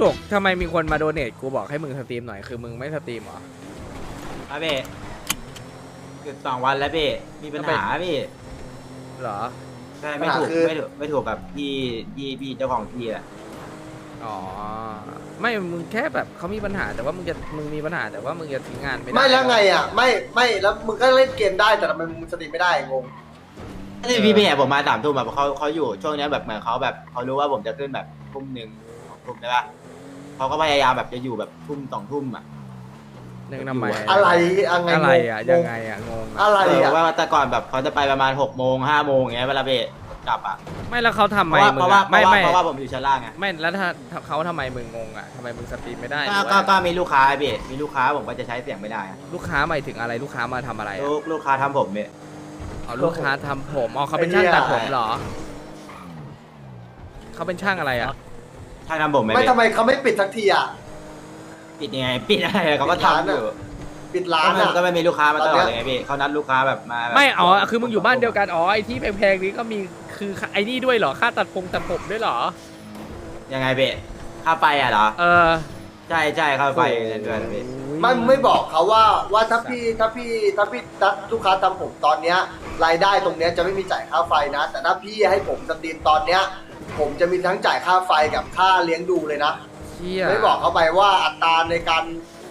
จกทำไมมีคนมาโดเนทกูบอกให้มึงสตรีมหน่อยคือมึงไม่สตรีมเหรอครับพี่หยุดสองวันแล้วพี่มีปัญหาพี่เหรอใช่ไม่ถูกปัญหาคือไม่ถูกไม่ถูกกับพี่พี่พี่เจ้าของที่อะอ๋อไม่มึงแค่แบบเขามีปัญหาแต่ว่ามึงจะมึงมีปัญหาแต่ว่ามึงจะทิ้งงานไม่ได้ไม่แล้วไงอะไม่ไม่แล้วมึงก็เล่นเกมได้แต่ทำไมมึงสตรีมไม่ได้งงที่พี่พี่ผมมาสามทุ่มแบบเขาเขาอยู่ช่วงเนี้ยแบบเหมือนเขาแบบเขารู้ว่าผมจะขึ้นแบบทุ่มหนึ่ง สองทุ่มใช่ปะเขาก็พยายามแบบจะอยู่แบบทุ่มสองทุ่มอะนึงทำไมอะไรยังไงอะไรงงอะงยังงไงอะงงอะอะไรเอออะว่าแต่ก่อนแบบเขาจะไปประมาณหกโมงห้าโมงอย่างเงี้ยเวลาพี่กลับอะไม่แล้วเขาทำเพไมราะว่ามึเพงราะว่าอะเพไม่ราะว่าไม่เพราะว่าผมอยู่ชั้นล่างไงไม่แล้วถ้าถ้าเขาทำไมมึงงงอะทำไมมึงสตรีมไม่ได้หก็รือก็ว่าก็มีลูกค้าพี่มีลูกค้าผมก็จะใช้เสียงไม่ได้อะลูกค้าหมายถึงอะไรลูกค้ามาทำอะไรอะลูกลูกค้าทำผมเนี่ยเอาลูกค้าทำผมอ๋อเขาเป็นช่างตัดผมเหรอเขาเป็นช่างอะไรอะ ช่างทำผมไหมไม่พี่ทำไมเขาไม่ปิดสักทีอะ ปิดยังไงปิดอะไรเขาก็ทำอยู่ปิดร้านก็มันอะ ก็ไม่มีลูกค้ามาตลอดตอนเลเนี้ยยไงพี่เขานัดลูกค้าแบบมาแบบไม่อ๋อคือมึงอยู่บ้านเดียวกันอ๋อไอที่แพงๆนี้ก็มีคือไอ้นี่ด้วยเหรอค่าตัดผมตัดผมด้วยเหรอยังไงพี่ค่าไฟอะเหรอเออใช่ใช่ค่าไฟเดือนเดือนพี่ไม่มึงไม่บอกเขาว่าว่าถ้าพี่ถ้าพี่ถ้าพี่ถ้าลูกค้าทำผมตอนเนี้ยรายได้ตรงเนี้ยจะไม่มีจ่ายค่าไฟนะ แต่ถ้าพี่ให้ผมสตรีมตอนเนี้ย ผมจะมีทั้งจ่ายค่าไฟกับค่าเลี้ยงดูเลยนะ เชี่ยไม่บอกเขาไปว่าอัตราในการ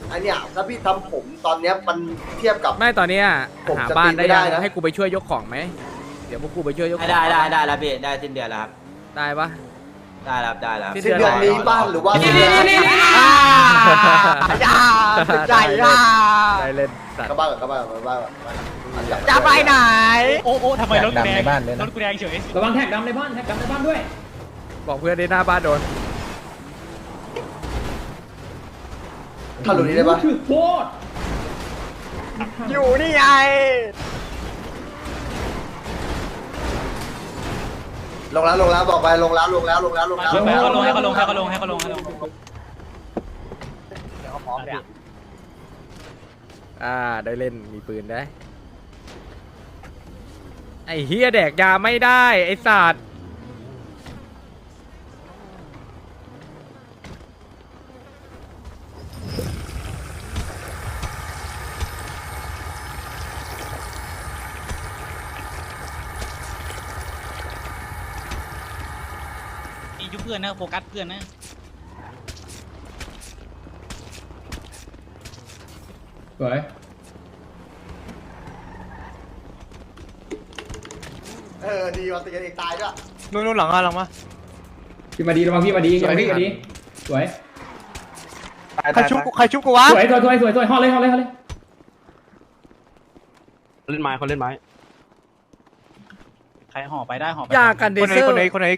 ไอเนี้ยถ้าพี่ทำผมตอนเนี้ยมันเทียบกับ ไม่ตอนเนี้ยผมหาจะบ้านตีได้ไม่ได้ยังนะ ให้กูไปช่วยยกของไหมเดี๋ยวพวกกูไปช่วยยกของได้ได้ได้แล้วพี่ได้สิ้นเดือนแล้วครับได้ปะ ได้แล้วได้แล้ว สิ้นสิ้นเดือนนี้บ้านหรือว่าสิ้นเดือนอย่าใจอย่า ได้เล่นสัตกลับว์บ้านก่อนกลับบ้านก่อนกลับบ้านก่อนจะไปไหน โอ้โอ้ทำไมรถกูแดงในบ้านเลยนะรถกูแดงเฉยระวังแท็กดำในบ้านแท็กดำในบ้านด้วย บอกเพื่อนได้หน้าบ้านโดนถ้าหลุดนี้ได้ปะถือโคตรอยู่นี่ไงลงแล้วลงแล้วบอกไปลงแล้วลงแล้วลงแล้วลงแล้วให้เขาลงให้เขาลงให้เขาลงให้เขาลงให้เขาลงเดี๋ยวเขาพร้อมเนี่ยอ่าได้เล่นมีปืนได้ไอ้เฮียแดกยาไม่ได้ไอ้สัตว์ อนนะโฟกัสเพื่อนนะสวยเออดีวันตีกันเองตายด้วยนู่นนู่นหลังมาหลังมาพี่มาดีระวังพี่มาดีระวังพี่มาดีสวยใครชุบกูใครชุบกูวะสวยสวยสวยสวยสวยห่อเลยห่อเลยห่อเลยเล่นไม้เขาเล่นไม้ใครห่อไปได้ห่อไปยากันเทคนไหนเซอร์คนไหนคนไหน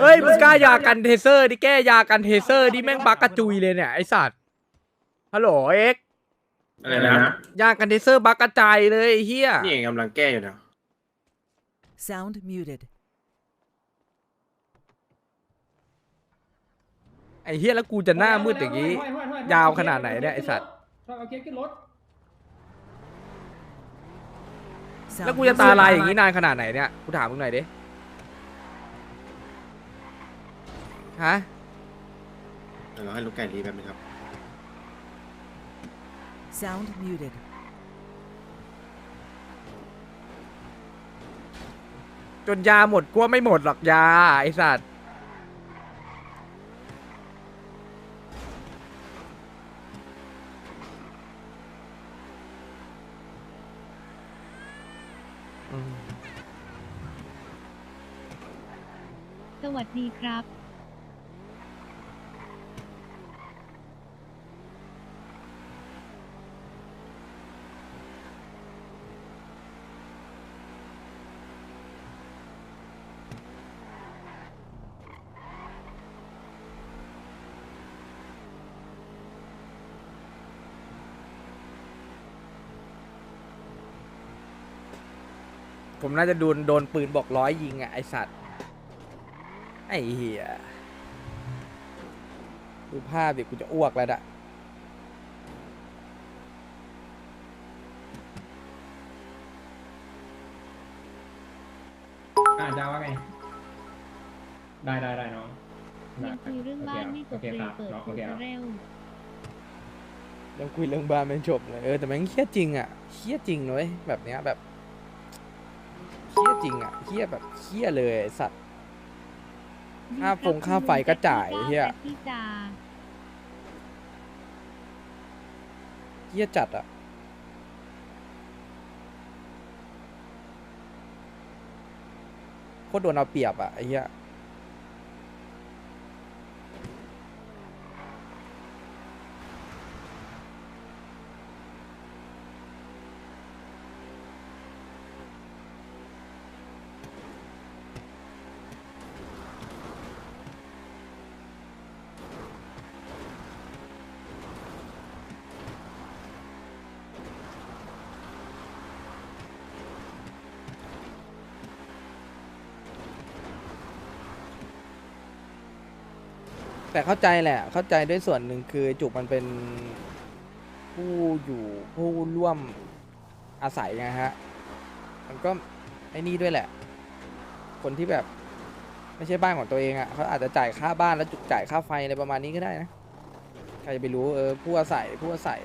เฮ้ยมึงกล้ายากันเทเซอร์ดิแก้ยากันเทเซอร์ดิแม่งบักกระจุยเลยเนี่ยไอสัตว์ฮัลโหลเอ็กซ์อะไรนะยากันเทเซอร์บักกระจายเลยไอ้เฮียนี่กำลังแก้อยู่นะ Sound muted. ไอ้เฮียแล้วกูจะหน้ามืดอย่างนี้ ยาวขนาดไหนเนี่ยไอ้สัตว์เอาเค้กขึ้นรถ Sound แล้วกูจะตาลายอย่างนี้นานขนาดไหนเนี่ยกูถามมึงหน่อยดิ ฮะเดี๋ยวเราให้ลูกไก่รีแป๊บนึงครับ Sound muted. จนยาหมดกูว่าไม่หมดหรอกยาไอสัตว์สวัสดีครับ ผมน่าจะโดนโดนปืนบอกร้อยยิงอะไอสัตว์ไอ้เหี้ยดูภาพดิกูจะอ้วกแล้วอะอ่าจ้าว่าไง ได้ได้ได้น้องยังคุยเรื่องบ้านไม่จบเลยเปิดโอหัวเคครับ เร็ว ยังคุยเรื่องบ้านไม่จบเลยเออแต่แม่งเครียดจริงอะเครียดจริงเลยแบบเนี้ยแบบเค รียดจริงอะเครียดแบบเครียดเลยไอ้สัตว์ ค่าฟงค่าไฟก็จ่ายเหี้ย พี่จาเครียดจัดอะ โคตรโดนเอาเปรียบอะไอ้เหี้ย แต่เข้าใจแหละ เข้าใจด้วยส่วนหนึ่งคือจุกมันเป็นผู้อยู่ผู้ร่วมอาศัยไงฮะ มันก็ไอ้นี่ด้วยแหละ คนที่แบบไม่ใช่บ้านของตัวเองอะ่ะเขาอาจจะจ่ายค่าบ้านแล้วจุกจ่ายค่าไฟอะไรประมาณนี้ก็ได้นะ ใครจะไปรู้เออผู้อาศัยผู้อาศัย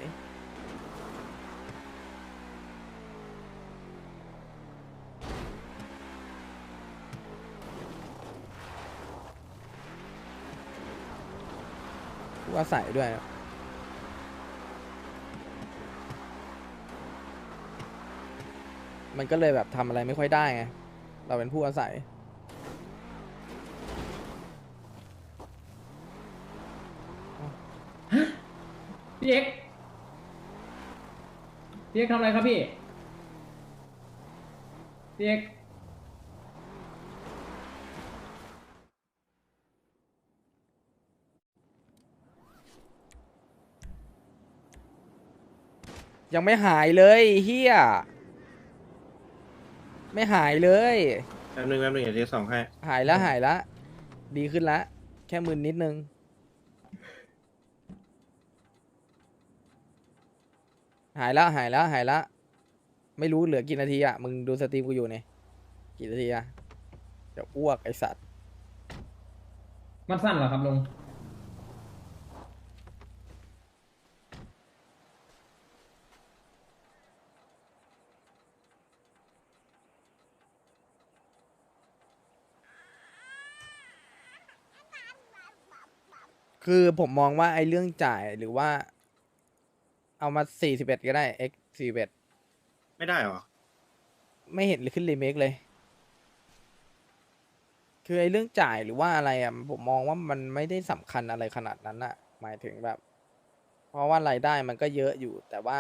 ผู้อาศัยด้วยมันก็เลยแบบทำอะไรไม่ค่อยได้ไง เราเป็นผู้อาศัย พี่เอกพี่เอกทำอะไรครับพี่ พี่เอก ยังไม่หายเลยเฮียไม่หายเลย แป๊บนึงแป๊บนึงเดี๋ยวเทสสองให้ หายแล้วหายแล้วดีขึ้นละแค่มึนนิดนึง หายแล้วหายแล้วหายแล้วไม่รู้เหลือกี่นาทีอะ มึงดูสตรีมกูอยู่เนี่ยกี่นาทีอะจะอ้วกไอสัตว์ มันสั้นเหรอครับลุง คือผมมองว่าไอ้เรื่องจ่ายหรือว่า เอามาสี่สิบเอ็ดก็ได้ x สี่สิบเอ็ดไม่ได้เหรอ ไม่เห็นขึ้นรีเมคเลย คือไอ้เรื่องจ่ายหรือว่าอะไรอะผมมองว่ามันไม่ได้สำคัญอะไรขนาดนั้นอะหมายถึงแบบ เพราะว่ารายได้มันก็เยอะอยู่ แต่ว่า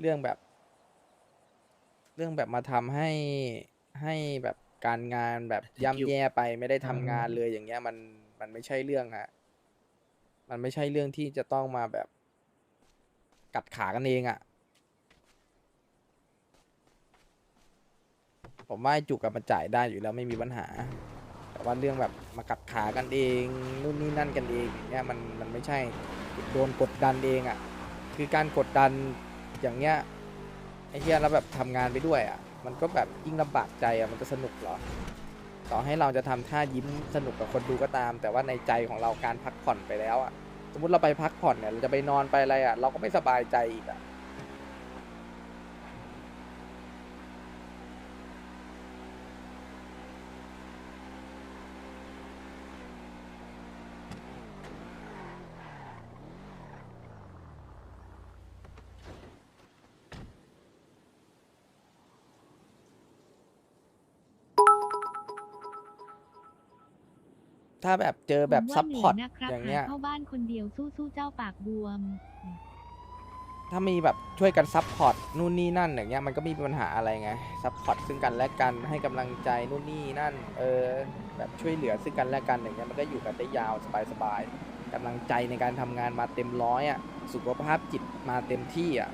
เรื่องแบบ เรื่องแบบมาทำให้ให้แบบการงานแบบย่ำแย่ไปไม่ได้ทำงานเลยอย่างเงี้ยมันมันไม่ใช่เรื่องฮะ มันไม่ใช่เรื่องที่จะต้องมาแบบ กัดขากันเองอะ่ะ ผมว่าจุกกับมันจ่ายได้อยู่แล้วไม่มีปัญหา แต่ว่าเรื่องแบบมากัดขากันเองนู่นนี่นั่นกันเองเงี้ยมันมันไม่ใช่โดนกดดันเองอะ่ะ คือการกดดันอย่างเงี้ยไอ้เหี้ยแล้วแบบทำงานไปด้วยอะ่ะ มันก็แบบยิ่งลำบากใจอะ่ะมันจะสนุกหรอ ต่อให้เราจะทำท่ายิ้มสนุกกับคนดูก็ตาม แต่ว่าในใจของเราการพักผ่อนไปแล้วอะ่ะสมมติเราไปพักผ่อนเนี่ยเราจะไปนอนไปอะไรอะ่ะเราก็ไม่สบายใจอีกอะ ถ้าแบบเจอแบบผมว่าซัพพอร์ตเหนื่ยนะครับอย่างเงี้ยหเข้าบ้านคนเดียวสู้ๆเจ้าปากบวม ถ้ามีแบบช่วยกันซัพพอร์ตนู่นนี่นั่นอย่างเงี้ยมันก็ไมมีปัญหาอะไรไงซัพพอร์ตซึ่งกันและกันให้กำลังใจนู่นนี่นั่น เออ แบบช่วยเหลือซึ่งกันและกันอย่างเงี้ยมันก็อยู่กันได้ยาวสบายๆกำลังใจในการทำงานมาเต็มร้อยอะสุขภาพจิตมาเต็มที่อะ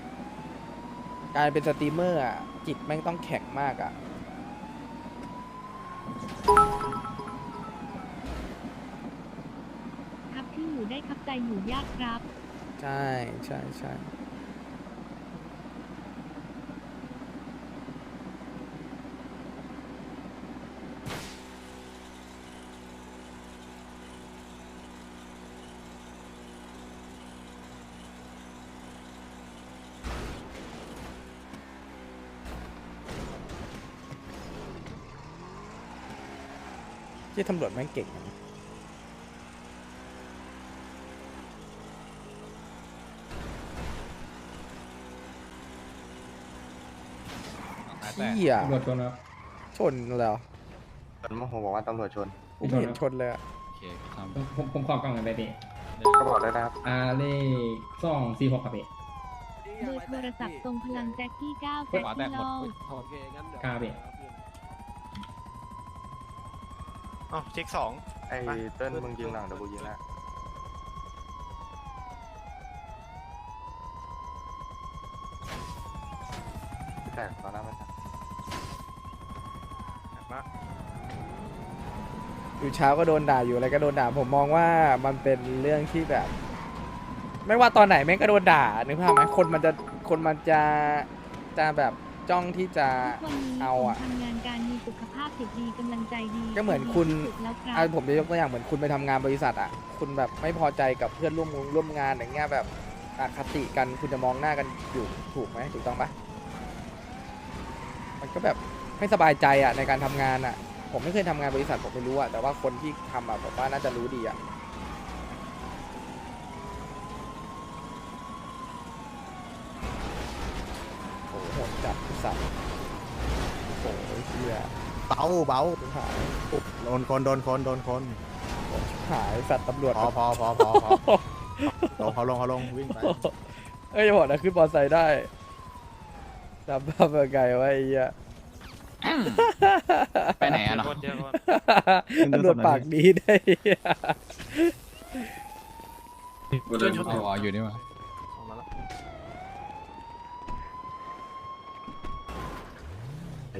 การเป็นสตรีมเมอร์อะจิตแม่งต้องแข็งมากอะ ได้คับใจอยู่ยากครับ ใช่ใช่ใช่ที่ตำรวจแม่งเก่ง เฮียตำรวจชนครับชนแล้วมันโมโหบอกว่าตำรวจชนผมไม่เห็นชนเลยอะโอเคครับผมผมผมขอกล่องหน่อยไปพี่ก็บอกได้นะครับอ่าเลขสองสี่หกครับพี่เบอร์โทรศัพท์ทรงพลังแจ็คกี้9แจ็คกี้เล่ากล้าพี่อ๋อเช็คสองไอ้เติ้ลมึงยิงหลังเดี๋ยวกูยิงละแตกตอนนั้นไม่ อยู่เช้าก็โดนด่าอยู่อะไรก็โดนด่าผมมองว่ามันเป็นเรื่องที่แบบ ไม่ว่าตอนไหนแม่งก็โดนด่านึกภาพไหมคนมันจะคนมันจะจะแบบจ้องที่จะ ทุกวันนี้เอาผมอะทำงานการมีสุขภาพจิตดีกำลังใจดีก็เหมือนคุณ ดีที่สุดแล้วครับอะผมจะยกตัวอย่างเหมือนคุณไปทำงานบริษัทอะ คุณแบบไม่พอใจกับเพื่อนร่วมงานร่วมงานอย่างเงี้ยแบบอคติกันคุณจะมองหน้ากันอยู่ถูกไหมถูกต้องปะมันก็แบบไม่สบายใจอะในการทำงานอะ ผมไม่เคยทำงานบริษัทผมไม่รู้อะแต่ว่าคนที่ทำอะผมว่าน่าจะรู้ดีอะโอ้โหโหดจัดไอ้สัตว์โอ้โหเฮียเบาเบาหายโดนคนโดนคนโดนคนหายสัตว์ตำรวจ พอพอพอพอพอลงเขาลงเขาลงวิ่งไปเอ้ยจะบอกนะขึ้นมอไซค์ได้จำภาพยังไงวะไอ้เหี้ย ไปไหนอะเนาะตำรวจปากดีได้เหี้ยอ๋ออยู่นี่มา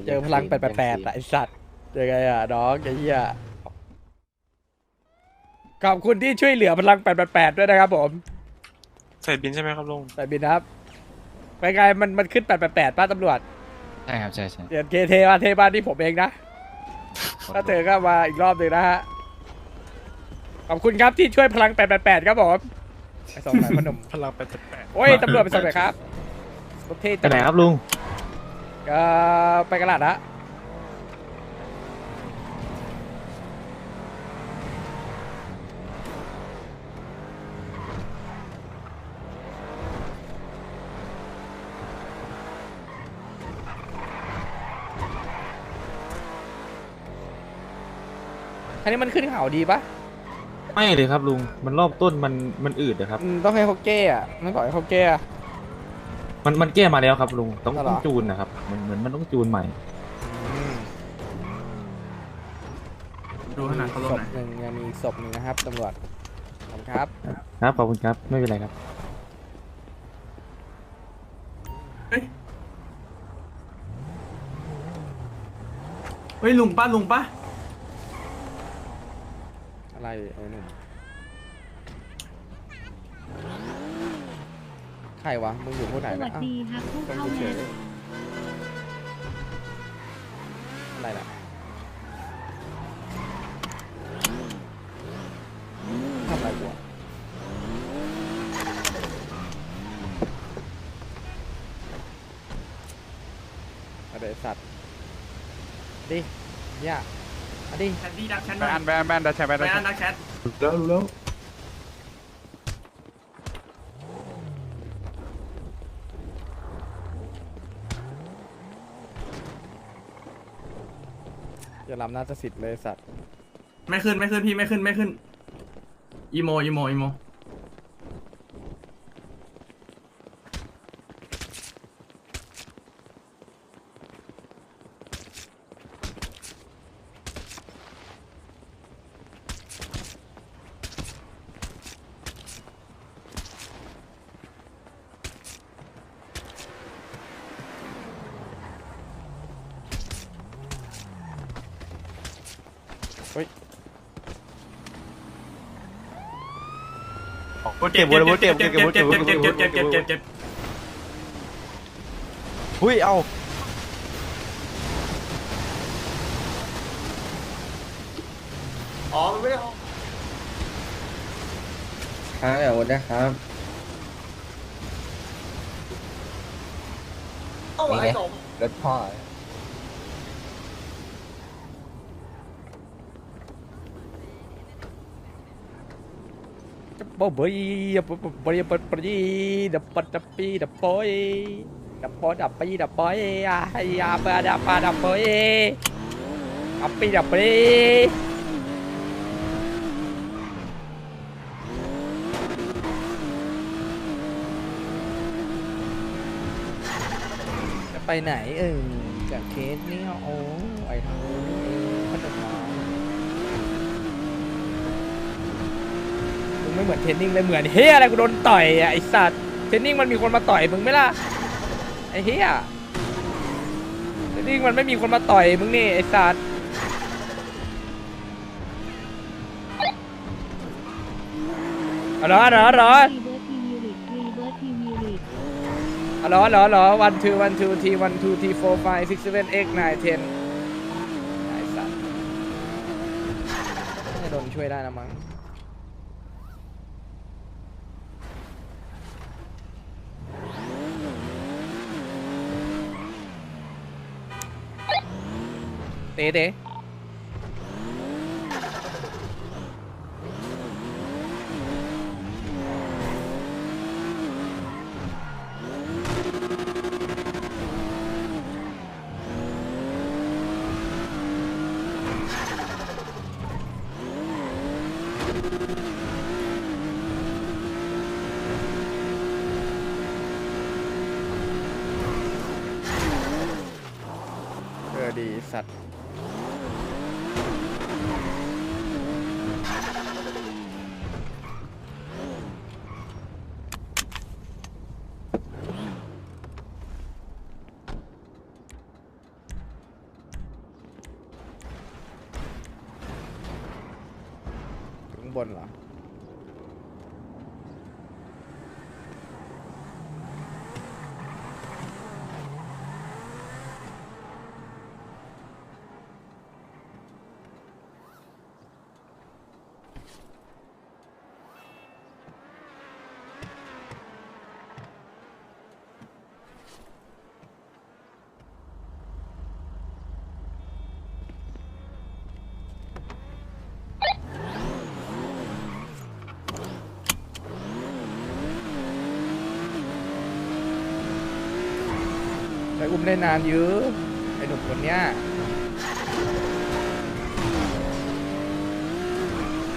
เจอพลังแปดแปดแปดไอสัตว์ยังไงอะน้องไอ้เหี้ยขอบคุณที่ช่วยเหลือพลังแปดแปดแปดด้วยนะครับผมใส่บินใช่ไหมครับลุงใส่บินนะครับไปไงมันมันขึ้นแปดแปดแปดป้าตำรวจ ใช่ครับใช่ใช่เดี๋ยวเคเทมาเทมาที่ผมเองนะ ถ้าเจอก็มาอีกรอบหนึ่งนะฮะ ขอบคุณครับที่ช่วยพลัง 888 ครับผมไปส่งไหนอยพนมพลังแปดแปดโอ้ยตำรวจไปส่งไหนอยครับรถเท่ไปไหนครับลุงเอ่อไปกระดาษนะ อันนี้มันขึ้นเขาดีปะไม่เลยครับลุง มันรอบต้นมันมันอืดนะครับ อืมต้องให้เขาแก้อะไม่ปล่อยให้เขาแก้อะ มันมันแก้มาแล้วครับลุง ต้องอ๋อเหรอ ต้องจูนนะครับเหมือนเหมือนมันต้องจูนใหม่ดูขนาดเขาลงศไหนพหนึ่งยังมีอีกศพหนึ่งนะครับตำรวจขอบคุณครับ ครับขอบคุณครับไม่เป็นไรครับ เฮ้ยลุงป้าลุงป้าอะ ไรไอ้หนุ่มใครวะ มึงอยู่ผู้ไหนสวันะสอ้าวดีครับผู้ต้องเข้าเฉแมยตช์อะไรล่ะทำอะไรกูอะอะไรสัตว์ ดิเนี่ยมา ดิแคนดี้ดักแชทแบนแบนแบนดัชแบนแบดัชนดักแชทแล้วรู้แล้วอย่าลำนาฏศิษย์เลยสัตว์ไม่ขึ้นไม่ขึ้นพี่ไม่ขึ้นไม่ขึ้นอีโมอีโมอีโม เก็บวนเก็บเก็บเก็บเก็บเก็บเก็บเก็บเก็บเก็บเก็บเก็บหุ้ยเอาอ๋อมันไม่ได้ครับเดี๋ยวได้ครับเอาไอ้สองรถพ่อ ปบยดับปบอยปบอยดับปดดับปีดับปอยดับปอดับปีดับปอยอะให้ยาปะดับปะดับปอยดับปีดับปีจะไปไหนเออจากเคสนี้โอ้ไอ้ทางพัฒนา มึง ไม่เหมือนเทนนิ่งเลยเหมือนเฮียอะไรกูโดนต่อยอะไอสัตว์เทนนิ่งมันมีคนมาต่อยมึงไหมล่ะไอเฮียเทนนิ่งมันไม่มีคนมาต่อยมึงนี่ไอสัตว์เอเหรอเอหรอเอหรอรีเบิร์ทีวีริกรีเบิร์ทีวีริกเอเหรอเอาเหรอเอาเหรอ one two one two t one two t four five six seven eight nine ten ไอสัตว์น่าจะโดนช่วยได้นะมั้ง เางบนเหรอ อุ้มได้นานเยอะไอ้หนุ่มคนเนี้ย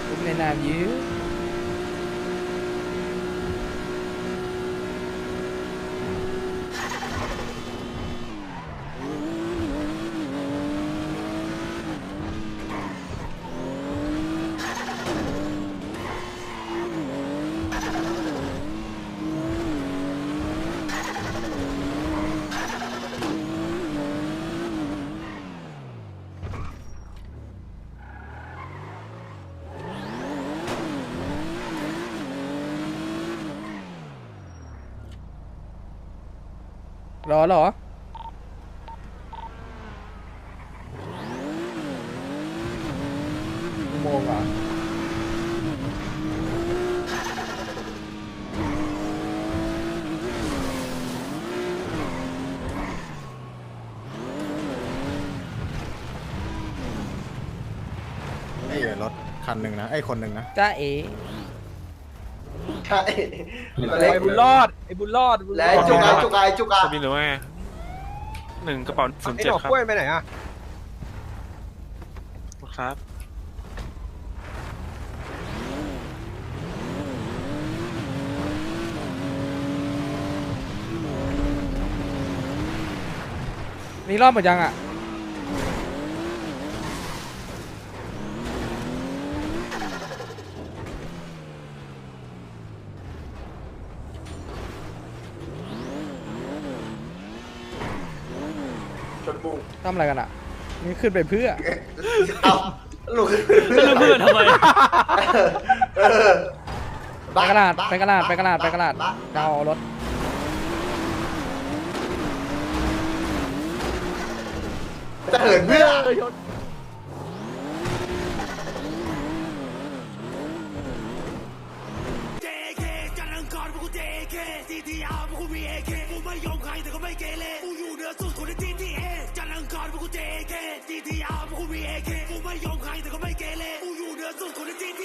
อุ้มได้นานเยอะ อเหรออุโมงค์เหรอไอ้รถคันหนึ่งนะ ไอ้คนหนึ่งนะ จ้าเอ๋ ใช่ไอ้บุญรอดไอ้บุญรอดบุญรและอไอ้ดจุกไอ้จุกไอ้จุกไอ้จะมีหรือว่าหนึ่งกระเป๋าศูนย์ไอ้เจ็ดดอกครับกล้วยไปไหนอะครับ นี่รอบหมดยังอะ ชนบุงทำอะไรกันอะนี่ขึ้นไปเพื่อ เอาลูกเพื่อนทำไมเออไปกระดาษไปกระดาษไปกระดาษไปกระดาษจะเอารถจะเหินเพื่อ JK จันทร์อังคารพวกกู JK CTR พวกกู BAK กูไม่ยอมใครแต่ก็ไม่เกเรกูอยู่เหนือสุดคนใน GTA อาร์กูมีเอเคกูไม่ยอมใครแต่ก็ไม่เกเรกูอยู่เหนือสุดคนที่ที่